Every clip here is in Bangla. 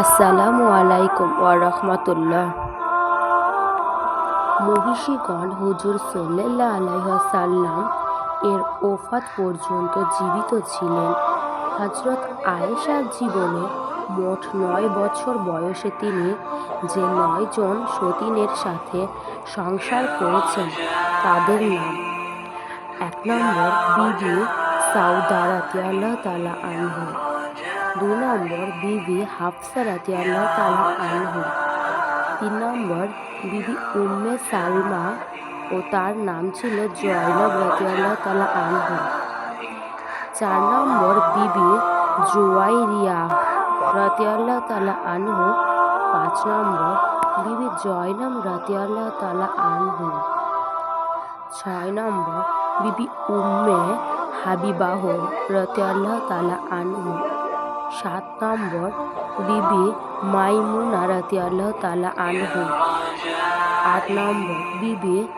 আসসালামু আলাইকুম ওয়া রাহমাতুল্লাহ। মহিষীগণ হুজুর সাল্লাল্লাহু আলাইহি ওয়াসাল্লাম এর ওফাত পর্যন্ত জীবিত ছিলেন। হযরত আয়েশার জীবনে মোট নয় বছর বয়সে তিনি যে নয়জন সতীনের সাথে সংসার করেছেন তাদের নাম। এক নম্বর বিবি সাউদা রাদিয়াল্লাহু তাআলা আনহা। দুই নম্বর বিবি হাফসা রাদিয়াল্লাহু তাআলা আনহা। তিন নম্বর বিবি উম্মে সালমা ও তার নাম ছিল জয়নব রাদিয়াল্লাহু তালা আনহা। চার নম্বর বিবি জুয়াইরিয়া রাদিয়াল্লাহু তাআলা আনহু। পাঁচ নম্বর বিবি জয়নব রাদিয়াল্লাহু তাআলা আনহু। ছয় নম্বর বিবি উম্মে হাবিবাহ রাদিয়াল্লাহু তালা আনহু। সাত নম্বর বিবি মাইমুনা রাদিয়াল্লাহু তাআলা আনহু। আট নম্বর বিবি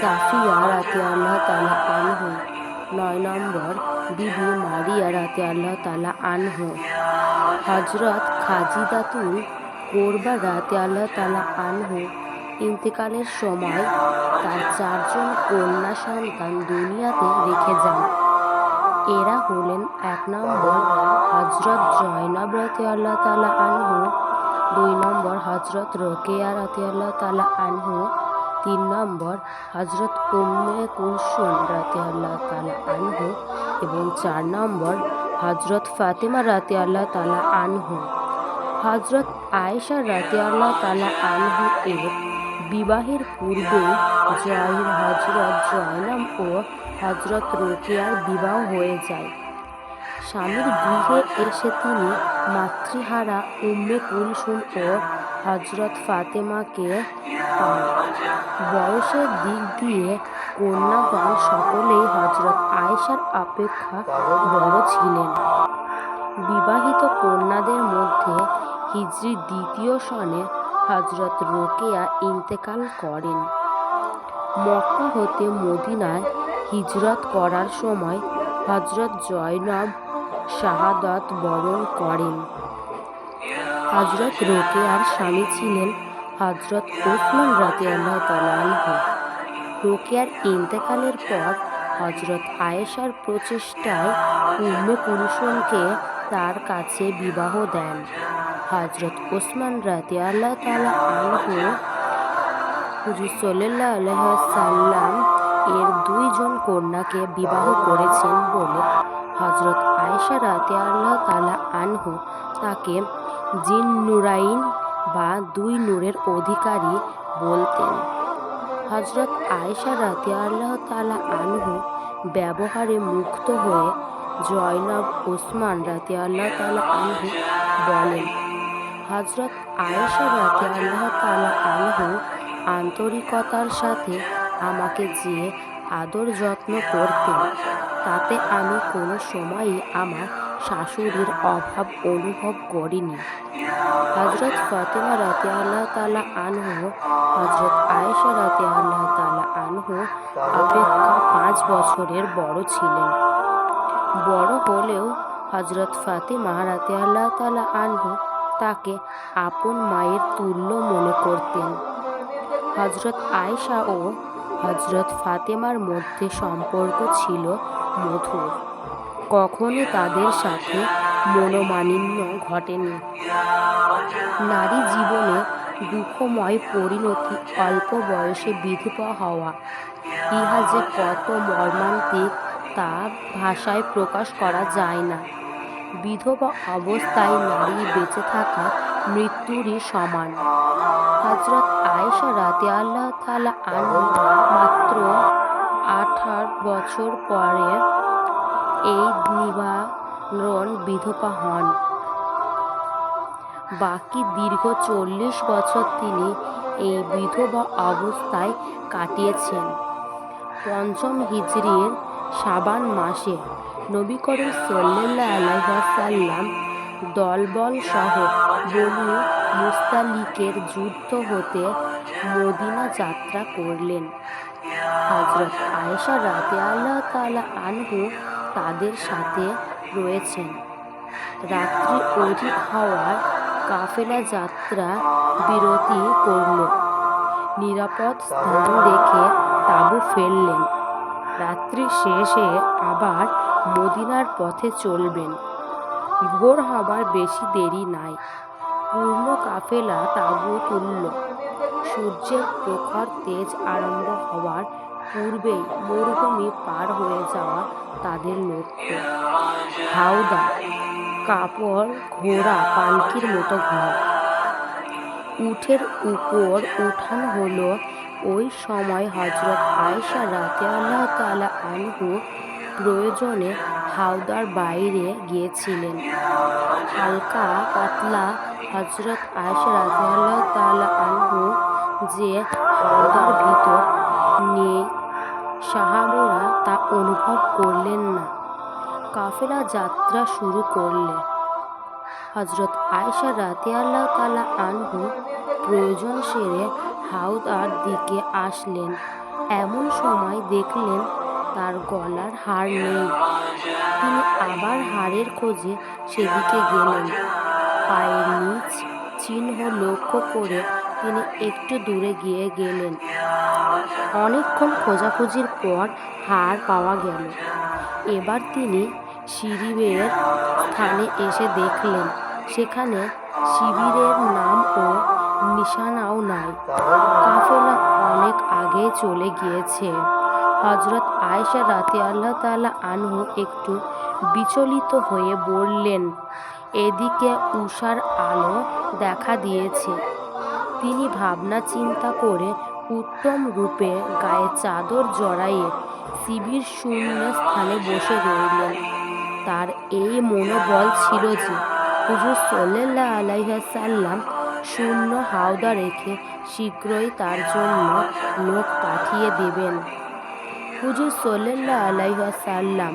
সাফিয়া রাদিয়াল্লাহু তাআলা আনহু। নয় নম্বর বিবি মারিয়া রাদিয়াল্লাহু তাআলা আনহু। হযরত খাজিদাতুল কোরবা রাদিয়াল্লাহু তাআলা আনহু ইন্তেকালের সময় তার চারজন কন্যা সন্তান দুনিয়াতে রেখে যান। এরা হলেন এক নম্বর হজরত জয়নব রাতিয়াল্লাহ তালা আনহু, দুই নম্বর হজরত রোকেয়া রাতিয়াল্লাহ তালা আনহু, তিন নম্বর হজরত উম্মে কুলসুম রাতিয়াল্লাহ তালা আনহু এবং চার নম্বর হজরত ফাতেমা রাতিয়াল্লাহ তালা আনহু। হজরত আয়েশা রাতিয়াল্লাহ তালা আনহু এর বিবাহের পূর্বে জয় হজরত জয়নাম ও হজরত রোকেয়ার বিবাহ হয়ে যায়। স্বামীর গৃহে এসে তিনি মাতৃহারা উম্মে কুলসুম ও হজরত ফাতেমাকে পান। বয়সের দিক দিয়ে কন্যাগণ সকলেই হজরত আয়েশার অপেক্ষা বড় ছিলেন। বিবাহিত কন্যাদের মধ্যে হিজরি দ্বিতীয় সনে হজরত রোকেয়া ইন্তেকাল করেন। মক্কা হতে মদিনায় হিজরত করার সময় হজরত জয়নব শাহাদত বরণ করেন। হজরত রোকেয়ার স্বামী ছিলেন হজরত ওসমান রাতে আল্লাহ তালাহ রোকেয়ার ইন্তেকালের পর হজরত আয়েশার প্রচেষ্টায় উম্মে কুলসুমকে তার কাছে বিবাহ দেন। হজরত ওসমান রাতে আল্লাহ তালা আনহু হুজুর সাল্লাহ আলহাসাল্লাম এর দুইজন কন্যাকে বিবাহ করেছেন বলে হজরত আয়েশা রাতে আল্লাহ তালা আনহু তাকে জিন নুরাইন বা দুই নূরের অধিকারী বলতেন। হজরত আয়েশা রাতে আল্লাহ তালা আনহু ব্যবহারে মুক্ত হয়ে জয়নব ওসমান রাতে আল্লাহ তালা আনহু বলেন হজরত আয়েশা রাতে আল্লাহ তালা আনহু আন্তরিকতার সাথে আমাকে যে আদর যত্ন করতেন তাতে আমি কোনো সময়ই আমার শাশুড়ির অভাব অনুভব করিনি। হজরত ফাতেমা রাতে আল্লাহ তালা আনহু হজরত আয়েশা রাতে আল্লাহ তালা আনহু অপেক্ষা পাঁচ বছরের বড় ছিলেন। বড় হলেও হজরত ফাতেমা রাতে আল্লাহ তালা আনহু তাকে আপন মায়ের তুল্য মনে করতেন। হজরত আয়েশা ও হজরত ফাতেমার মধ্যে সম্পর্ক ছিল মধুর। কখনো তাদের সাথে মনোমালিন্য ঘটেনি। নারী জীবনে দুঃখময় পরিণতি অল্প বয়সে বিধবা হওয়া, ইহা যে কত মর্মান্তিক তা ভাষায় প্রকাশ করা যায় না। বিধবা অবস্থায় নারী বেঁচে থাকা মৃত্যুরই সমান। হজরত আয়েশা রাতে আল্লাহ তালা আনহু মাত্র আঠার বছর পরে এই নিবারণ বিধবা হন। বাকি দীর্ঘ চল্লিশ বছর তিনি এই বিধবা অবস্থায় কাটিয়েছেন। পঞ্চম হিজড়ির সাবান মাসে নবী করিম সাল্লাহ আলাইসাল্লাম দলবল সহ বনু মুস্তালিকের যুদ্ধ হতে মদিনা যাত্রা করলেন। হজরত আয়েশা রাতে আল্লাহ তালা আনহু তাদের সাথে রয়েছেন। রাত্রি অধিক হওয়ার কাফেলা যাত্রা বিরতি করল। নিরাপদ স্থান দেখে তাঁবু ফেললেন। রাত্রি শেষে আবার মদিনার পথে চলবেন। ভোর হবার বেশি দেরি নাই। পূর্ণ কাফেলা তাঁবু তুলল সূর্যের প্রখর তেজ আরম্ভ হওয়ার পূর্বেই মরুভূমি পার হয়ে যাওয়া তাদের লক্ষ্য। হাওদা, কাপড়, ঘোড়া, পালকির মতো ঘর। উঠের উপর উঠান হলো ওই সময় হজরত আয়েশা রাতে আল্লাহ তালা আনহু প্রয়োজনে হাওদার বাইরে গিয়েছিলেন। হালকা পাতলা হজরত আয়েশা রাতে আল্লাহ তালা আনহু যে হাওদার ভিতর নেই, সাহাবেরা তা অনুভব করলেন না। কাফেলা যাত্রা শুরু করলে হজরত আয়েশা রাতে আল্লাহ তালা আনহু প্রয়োজন সেরে হাওদার দিকে আসলেন। এমন সময় দেখলেন তার গলার হার নেই। তিনি আবার হাড়ের খোঁজে সেদিকে গেলেন। পায়ের নিচ চিহ্ন লক্ষ্য করে তিনি একটু দূরে গিয়ে গেলেন। অনেকক্ষণ খোঁজাখুঁজির পর হার পাওয়া গেল। এবার তিনি শিবিরের স্থানে এসে দেখলেন, সেখানে শিবিরের নাম ও নিশানাও নাই। কাফেলা অনেক আগে চলে গিয়েছে। হজরত আয়েশা রাতে আল্লাহ তাআলা আনহু একটু বিচলিত হয়ে বললেন, এদিকে উষার আলো দেখা দিয়েছে। তিনি ভাবনা চিন্তা করে উত্তম রূপে গায়ে চাদর জড়াইয়ে শিবির শূন্য স্থানে বসে রইলেন। তার এই মনোবল ছিল যে হুজুর সাল্লাহ আলাইসাল্লাম শূন্য হাওদা রেখে শীঘ্রই তার জন্য লোক পাঠিয়ে দেবেন। হুজুর সাল্লাহ আলাইসাল্লাম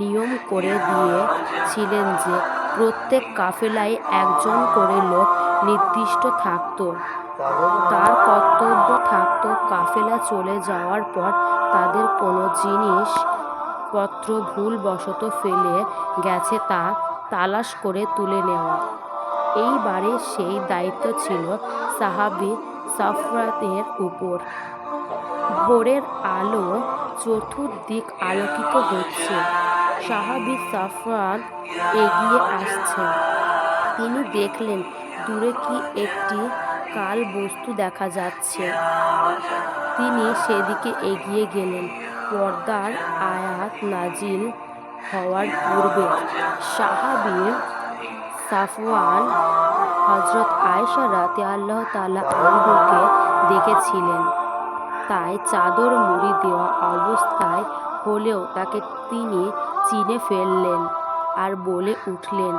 নিয়ম করে দিয়েছিলেন যে প্রত্যেক কাফেলায় একজন করে লোক নির্দিষ্ট থাকতো। তার কর্তব্য থাকত কাফেলা চলে যাওয়ার পর তাদের কোনো জিনিস পত্র ভুলবশত ফেলে গেছে তা তালাশ করে তুলে নেওয়া। এইবারে সেই দায়িত্ব ছিল সাহাবি সাফরাতের উপর। ভোরের আলো চতুর্দিক আলোকিত হচ্ছে। সাহাবি সাফরান এগিয়ে আসছেন তিনি দেখলেন, দূরে কি একটি কাল বস্তু দেখা যাচ্ছে। তিনি সেদিকে এগিয়ে গেলেন। পর্দার আয়াত নাজিল হওয়ার পূর্বে সাহাবীর সাফওয়ান হজরত আয়েশা রাতে আল্লাহ তালা আনহুকে দেখেছিলেন। তাই চাদর মুড়ি দেওয়া অবস্থায় হলেও তাকে তিনি চিনে ফেললেন আর বলে উঠলেন,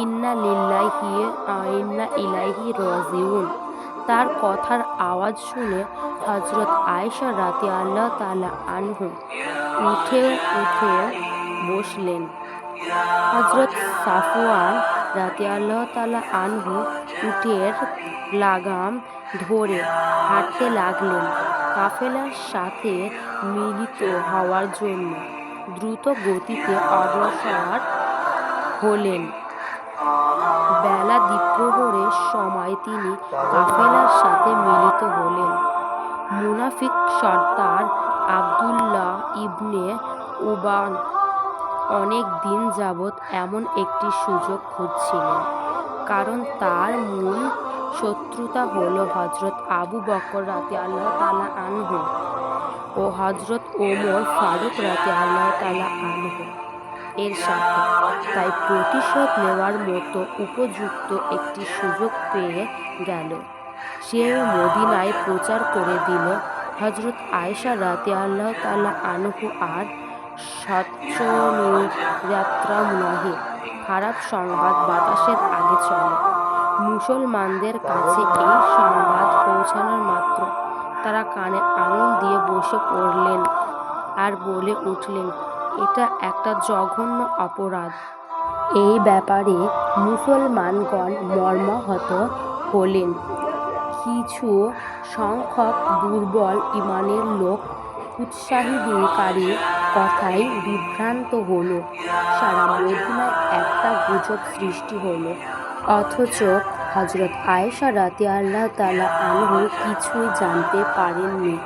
ইন্না লিল্লাহি ইন্না ইলাইহি রাজিউন। তার কথার আওয়াজ শুনে হজরত আয়েশা রাতে আল্লাহ তালা আনহু উঠে উঠে বসলেন। হজরত সাফওয়ান রাতে আল্লাহ তালা আনহু উটের লাগাম ধরে হাঁটতে লাগলেন। কাফেলার সাথে মিলিত হওয়ার জন্য দ্রুত গতিতে অগ্রসর হলেন। বেলা দ্বীপ্রহরের সময় তিনি কাফেলার সাথে মিলিত হলেন। মুনাফিক সর্দার আবদুল্লাহ ইবনে উবান অনেক দিন যাবৎ এমন একটি সুযোগ খুঁজছিলেন, কারণ তার মূল শত্রুতা হলো হজরত আবু বকর রাতে আল্লাহ তালা আনহু ও হজরত ওমর ফারুক রাতে আল্লাহ তালা আনহু এর সাথে। তাই প্রতিশোধ নেওয়ার মতো উপযুক্ত একটি সুযোগ পেয়ে গেল। সে মদিনায় প্রচার করে দিল হজরত আয়েশা রাতে আল্লাহ তালা আনহু আর সচ্চযাত্রা নহে খারাপ সংবাদ বাতাসের আগে চলে মুসলমানদের কাছে এই সংবাদ পৌঁছানোর মাত্র। তারা কানে আঙুল দিয়ে বসে পড়লেন আর বলে উঠলেন, এটা একটা জঘন্য অপরাধ। এই ব্যাপারে মুসলমানগণ মর্মাহত হলেন। কিছু সংখ্যক দুর্বল ইমানের লোক উৎসাহীকারী কথায় বিভ্রান্ত হলো। সারা মদিনায় একটা গুজব সৃষ্টি হলো। অথচ হজরত আয়েশা রাতে আল্লাহ তালা আনহু কিছুই জানতে পারেননি।